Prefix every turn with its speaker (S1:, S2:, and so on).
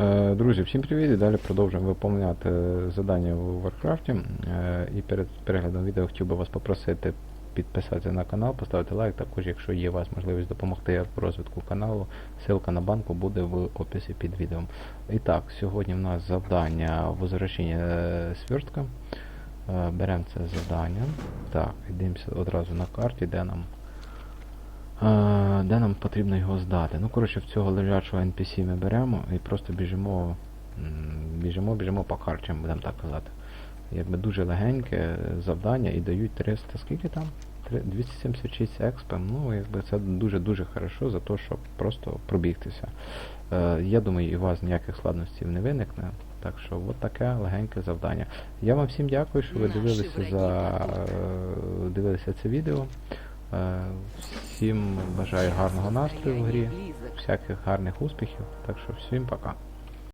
S1: Е, Друзі, всім привіт! Далі продовжуємо виповняти завдання у Варкрафті. Е, І перед переглядом відео хотів би вас попросити підписатися на канал, поставити лайк. Також, якщо є у вас можливість допомогти в розвитку каналу, ссылка на банку буде в описі під відео. І так, сьогодні в нас завдання возвращення свертка. Е, Беремо це завдання. Так, йдемося одразу на карті, де нам де нам потрібно його здати. Ну, коротше, в цього лежачого NPC ми беремо і просто біжимо, біжимо, біжимо по харчам, будемо так казати. Якби дуже легеньке завдання і дають 300, скільки там? 276 експа. Ну, якби це дуже-дуже хорошо за те, щоб просто пробігтися. Е, я думаю, і у вас ніяких складностей не виникне. Так що от таке легеньке завдання. Я вам всім дякую, що ви дивилися за е, дивилися це відео. Е, Всім бажаю гарного настрою в грі, всяких гарних успіхів. Так що всім пока.